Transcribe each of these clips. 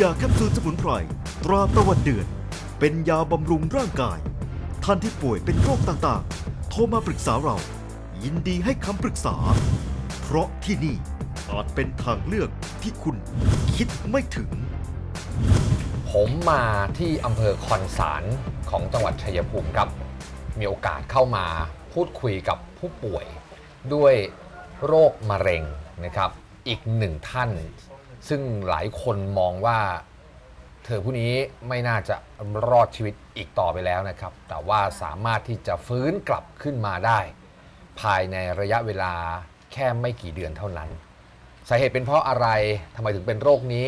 ยาแคปซูลสมุนไพรตราตะวันเดือน เป็นยาบำรุงร่างกาย ท่านที่ป่วยเป็นโรคต่างๆ โทรมาปรึกษาเรา ยินดีให้คำปรึกษา เพราะที่นี่อาจเป็นทางเลือกที่คุณคิดไม่ถึง ผมมาที่อำเภอคอนสารของจังหวัดชัยภูมิครับ มีโอกาสเข้ามาพูดคุยกับผู้ป่วย ด้วยโรคมะเร็งนะครับ อีกหนึ่งท่าน ซึ่งหลายคนมองว่าเธอผู้นี้ไม่น่าจะรอดชีวิตอีกต่อไปแล้วนะครับ แต่ว่าสามารถที่จะฟื้นกลับขึ้นมาได้ ภายในระยะเวลาแค่ไม่กี่เดือนเท่านั้น สาเหตุเป็นเพราะอะไรทำไมถึงเป็นโรคนี้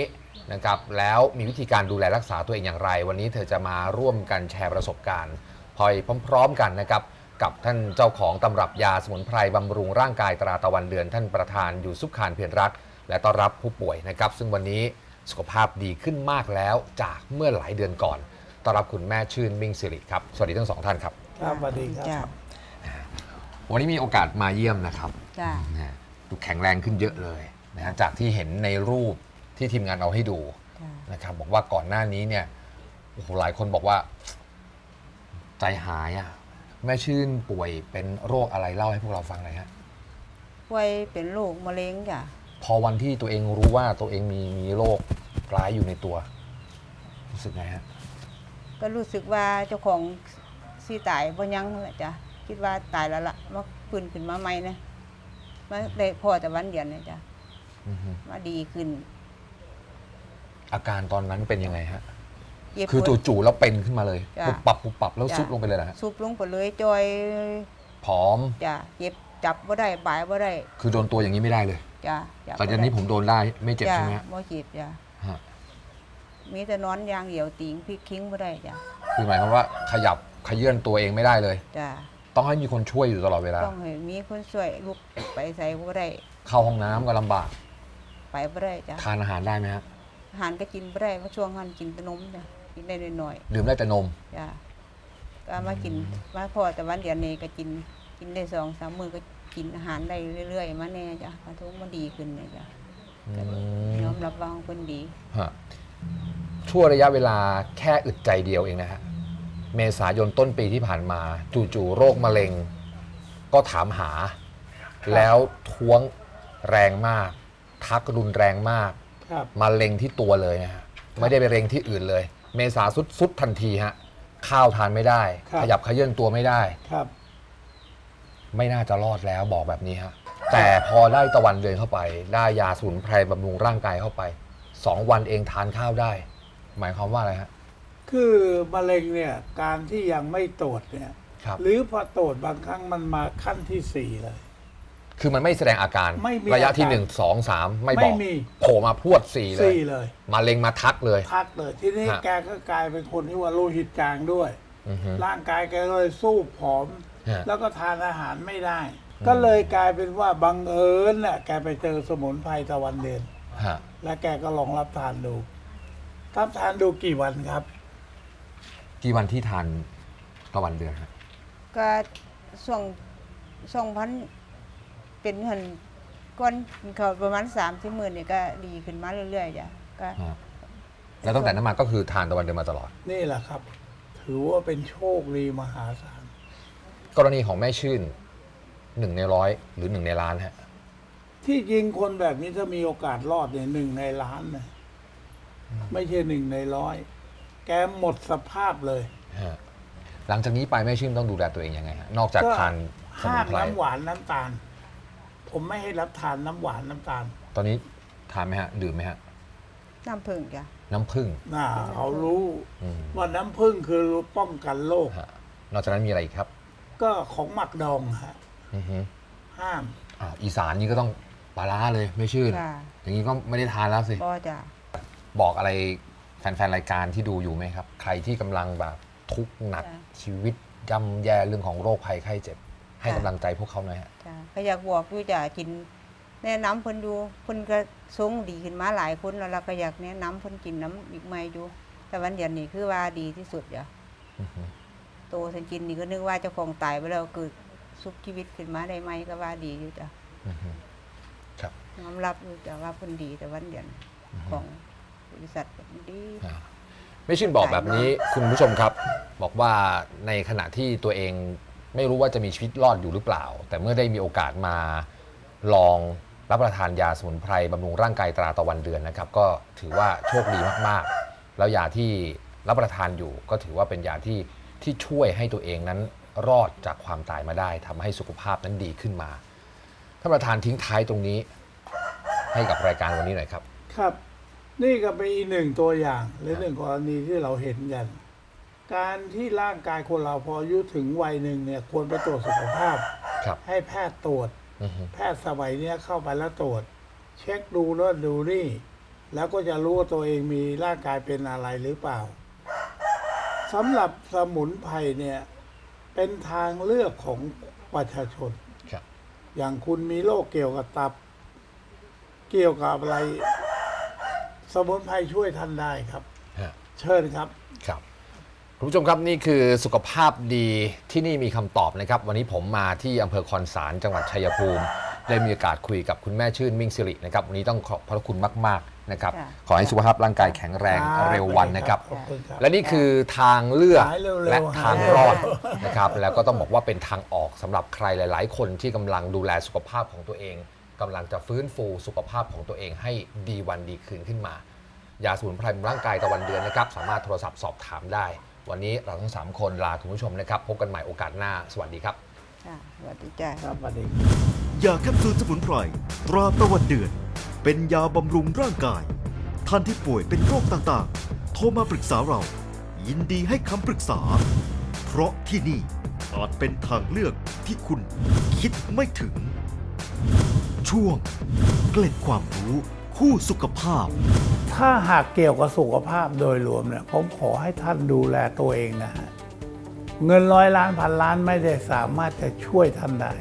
นะครับ แล้วมีวิธีการดูแลรักษาตัวเองอย่างไร วันนี้เธอจะมาร่วมกันแชร์ประสบการณ์พลอยพร้อม ๆ กันนะครับ กับท่านเจ้าของตำรับยาสมุนไพรบำรุงร่างกายตราตะวันเดือน ท่านประธานอยู่สุขคานเพียรรัก และต้อนรับผู้ป่วยนะครับ ซึ่งวันนี้สุขภาพดีขึ้นมากแล้วจากเมื่อหลายเดือนก่อนต้อนรับคุณแม่ชื่นมิ่งสิริครับ สวัสดีทั้งสองท่านครับ ครับสวัสดีครับจ้าวันนี้มีโอกาสมาเยี่ยมนะครับจ้านะฮะดูแข็งแรงขึ้นเยอะเลยนะฮะจากที่เห็นในรูปที่ทีมงานเอาให้ดูจ้านะครับบอกว่าก่อนหน้านี้เนี่ยโอ้โหหลายคนบอกว่า ใจหายอะ่ะแม่ชื่นป่วยเป็นโรคอะไรเล่าให้พวกเราฟังหน่อยฮะป่วยเป็นโรคมะเร็งจ้ะ พอวันที่ตัวเองรู้ว่าตัวเองมีมีโรคร้ายอยู่ในตัว รู้สึกไงฮะก็รู้สึกว่าเจ้าของสิตายบ่ยังแหละจ้ะคิดว่าตายแล้วล่ะมาฟื้นขึ้นมาใหม่นะมาได้พอแต่วันเดียวเนี่ยจ้ะอือฮึมาดีขึ้น อาการตอนนั้นเป็นยังไงฮะ เย็บคือปวด จู่ๆแล้วเป็นขึ้นมาเลยจ้ะปุบปับปุบปับแล้วจ้ะ ซุดลงไปเลยนะฮะซุบลงไปเลยจอยผอม จ้ะเย็บจับบ่ได้บายบ่ได้ คือโดนตัวอย่างนี้ไม่ได้เลย จ้ะจับตอนนี้ผมโดนได้ไม่เจ็บจ้ะใช่ไหมฮะบ่เจ็บจ้ะฮะมีแต่นอนอย่างเดียวติงพลิกคิ้งบ่ได้จ้ะคือหมายความว่าขยับขยื่นตัวเองไม่ได้เลยจ้ะต้องให้มีคนช่วยอยู่ตลอดเวลาต้องให้มีคนช่วยลุกไปใส่บ่ได้ เข้าห้องน้ำก็ลำบาก ไปบ่ได้จ้ะทานอาหารได้ไหมฮะอาหารก็กินไม่ได้เพราะช่วงหันกินแต่นมจ้ะกินได้หน่อยดื่มได้แต่นมๆจ้ะก็มากินมาพอแต่วันเดียวนี้ก็กินกินได้สองสามมือก็ กินอาหารได้เรื่อย ๆ มาแน่จ้ะกระทุกมันดีขึ้นเลยจ้ะยอมรับว่าของคนดีฮะชั่วระยะเวลาแค่อึดใจเดียวเองนะฮะ เมษายนต้นปีที่ผ่านมา จู่ๆโรคมะเร็ง ก็ถามหา แล้วท้วงแรงมาก ทักรุนแรงมากครับมาเล็งที่ตัวเลยนะฮะไม่ได้ไปเล็งที่อื่นเลย เมษาสุดสุดทันทีฮะข้าวทานไม่ได้ ครับ ขยับขยื่นตัวไม่ได้ ครับ ไม่น่าจะรอดแล้วบอกแบบนี้ฮะแต่พอได้ตะวันเดือนเข้าไป ได้ยาสมุนไพรบำรุงร่างกายเข้าไปสองวันเองทานข้าวได้ หมายความว่าอะไรฮะคือมะเร็งเนี่ยการที่ยังไม่ตรวจเนี่ยครับหรือพอตรวจบางครั้งมันมาขั้นที่สี่เลย คือมันไม่แสดงอาการไม่มีระยะที่อาการหนึ่งสองสามไม่ไม่บอกมี โผล่มาพรวดสี่เลยสี่เลย มาเล็งมาทักเลย พักเลย ทีนี้ฮะ แกก็กลายเป็นคนที่ว่าโลหิตจางด้วย อือฮึร่างกายแกก็เลยสู้ผอม ฮะ แล้วก็ทานอาหารไม่ได้ ก็เลยกลายเป็นว่าบังเอิญน่ะแกไปเจอสมุนไพรตะวันเด่น ฮะและแกก็ลองรับทานดูรับทานดูกี่วันครับ กี่วันที่ทานตะวันเดือนฮะก็ช่วงช่วงพันเป็นหันก้อนกินเขาวประมาณสามที่หมื่นเนี่ยก็ดีขึ้นมาเรื่อยๆจ้ะก็ฮะแล้วตั้งแต่นั้นมาก็คือทานตะวันเดือนมาตลอด นี่แหละครับ ถือว่าเป็นโชคดีมหาศาล กรณีของแม่ชื่นหนึ่งในร้อยหรือหนึ่งในล้านฮะที่จริงคนแบบนี้ถ้ามีโอกาสรอดเนี่ยหนึ่งในล้านนะไม่ใช่หนึ่งในร้อย แกหมดสภาพเลยฮะหลังจากนี้ไปแม่ชื่นต้องดูแลตัวเองยังไงฮะนอกจากก็ทานสมุห้านมไพรน้ำหวานน้ำตาล ผมไม่ให้รับทานน้ำหวานน้ำตาลตอนนี้ทานไหมฮะดื่มไหมฮะ น้ำผึ้งจ้ะน้ำผึ้ง น่าเขารู้อืม ว่าน้ำผึ้งคือป้องกันโรคฮะนอกจากนั้นมีอะไรอีกครับ ก็ของหมักดองฮะอือฮึห้าม อ่าอีสานนี่ก็ต้องปลาร้าเลยไม่ชื่น ค่ะ อย่างนี้ก็ไม่ได้ทานแล้วสิ ก็จ้ะบอกอะไรแฟนๆ รายการที่ดูอยู่ไหมครับ ใครที่กำลังแบบทุกข์หนักชีวิตย่ำแย่เรื่องของโรคภัยไข้เจ็บ ให้กำลังใจพวกเขาหน่อยฮะจ้ะก็อยากบอกอยู่จ้ะกิน แนะนำเพิ่นอยู่เพิ่นก็ทรงดีขึ้นมาหลายคนแล้วเราก็อยากแนะนำเพิ่นกินน้ำอีกใหม่อยู่แต่วันเดียวนี้คือว่าดีที่สุดจ้ะอือฮึ โตฉันกินนี่ก็นึกว่าเจ้าของตายไปแล้วเกิดสุขชีวิตขึ้นมาได้ไหมก็ว่าดีอยู่จ้ะอือฮึครับยอมรับอยู่จ้ะว่าเพิ่นดีแต่วันเดียวนี้ของบริษัทก็ดีไม่ชื่นบอกแบบนี้คุณผู้ชมครับ บอกว่าในขณะที่ตัวเองไม่รู้ว่าจะมีชีวิตรอดอยู่หรือเปล่า แต่เมื่อได้มีโอกาสมาลองรับประทานยาสมุนไพรบำรุงร่างกายตราตะวันเดือนนะครับ ก็ถือว่าโชคดีมากๆ แล้วยาที่รับประทานอยู่ก็ถือว่าเป็นยาที่ ที่ช่วยให้ตัวเองนั้นรอดจากความตายมาได้ทำให้สุขภาพนั้นดีขึ้นมาท่านประธานทิ้งท้ายตรงนี้ ให้กับรายการวันนี้หน่อยครับ ครับ นี่ก็เป็นอีกหนึ่งตัวอย่างหรือหนึ่งกรณีที่เราเห็นกันการที่ร่างกายคนเราพออายุถึงวัยหนึ่งเนี่ยควรไปตรวจสุขภาพครับให้แพทย์ตรวจอือฮึแพทย์สมัยเนี้ยเข้าไปแล้วตรวจ เช็คดูแล้วดูนี่ แล้วก็จะรู้ว่าตัวเองมีร่างกายเป็นอะไรหรือเปล่า สำหรับสมุนไพรเนี่ย เป็นทางเลือกของประชาชน ครับ อย่างคุณมีโรคเกี่ยวกับตับ เกี่ยวกับอะไร สมุนไพรช่วยท่านได้ครับ ฮะเชิญครับ ครับคุณผู้ชมครับนี่คือสุขภาพดีที่นี่มีคำตอบนะครับ วันนี้ผมมาที่อำเภอคอนสารจังหวัดชัยภูมิ ได้มีโอกาสคุยกับคุณแม่ชื่นมิ่งสิรินะครับ วันนี้ต้องขอบพระคุณมากๆ นะครับค่ะขอให้สุขภาพร่างกายแข็งแรงครับเร็ววันนะครับ ขอบคุณครับ และนี่คือทางเลือกหายเร็วๆและหายทางเร็วๆรอดนะครับ แล้วก็ต้องบอกว่าเป็นทางออกสำหรับใครหลาย ๆ คนที่กำลังดูแลสุขภาพของตัวเองกำลังจะฟื้นฟูสุขภาพของตัวเองให้ดีวันดีคืนขึ้นมา ยาสมุนไพรบำรุงร่างกายตะวันเดือนนะครับ สามารถโทรศัพท์สอบถามได้ วันนี้เราทั้ง3คนลาคุณผู้ชมนะครับพบกันใหม่โอกาสหน้าสวัสดีครับ ค่ะสวัสดีจ้า ครับสวัสดี ยาแคปซูลสมุนไพรตราตะวันเดือน เป็นยาบำรุงร่างกาย ท่านที่ป่วยเป็นโรคต่างๆ โทรมาปรึกษาเรา ยินดีให้คำปรึกษา เพราะที่นี่อาจเป็นทางเลือกที่คุณคิดไม่ถึง ช่วง เกล็ดความรู้คู่สุขภาพ ถ้าหากเกี่ยวกับสุขภาพโดยรวมเนี่ยผมขอให้ท่านดูแลตัวเองนะฮะเงินร้อยล้านพันล้านไม่ได้สามารถจะช่วยท่านได้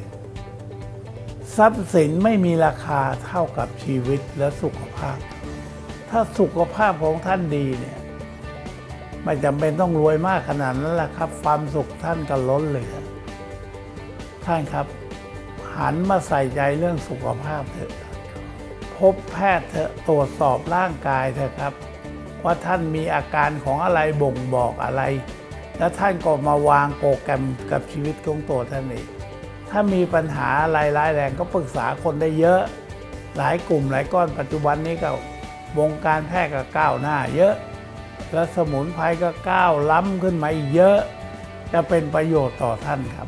ทรัพย์สินไม่มีราคาเท่ากับชีวิตและสุขภาพ ถ้าสุขภาพของท่านดีเนี่ยไม่จำเป็นต้องรวยมากขนาดนั้นแหละครับ ความสุขท่านก็ล้นเหลือท่านครับ หันมาใส่ใจเรื่องสุขภาพเถอะพบแพทย์เถอะตรวจสอบร่างกายเถอะครับ ว่าท่านมีอาการของอะไรบ่งบอกอะไร แล้วท่านก็มาวางโปรแกรมกับชีวิตของตัวท่านเอง ถ้ามีปัญหาอะไรร้ายแรงก็ปรึกษาคนได้เยอะ หลายกลุ่มหลายก้อนปัจจุบันนี้ก็วงการแพทย์ก็ก้าวหน้าเยอะ และสมุนไพรก็ก้าวล้ำขึ้นมาอีกเยอะ จะเป็นประโยชน์ต่อท่านครับ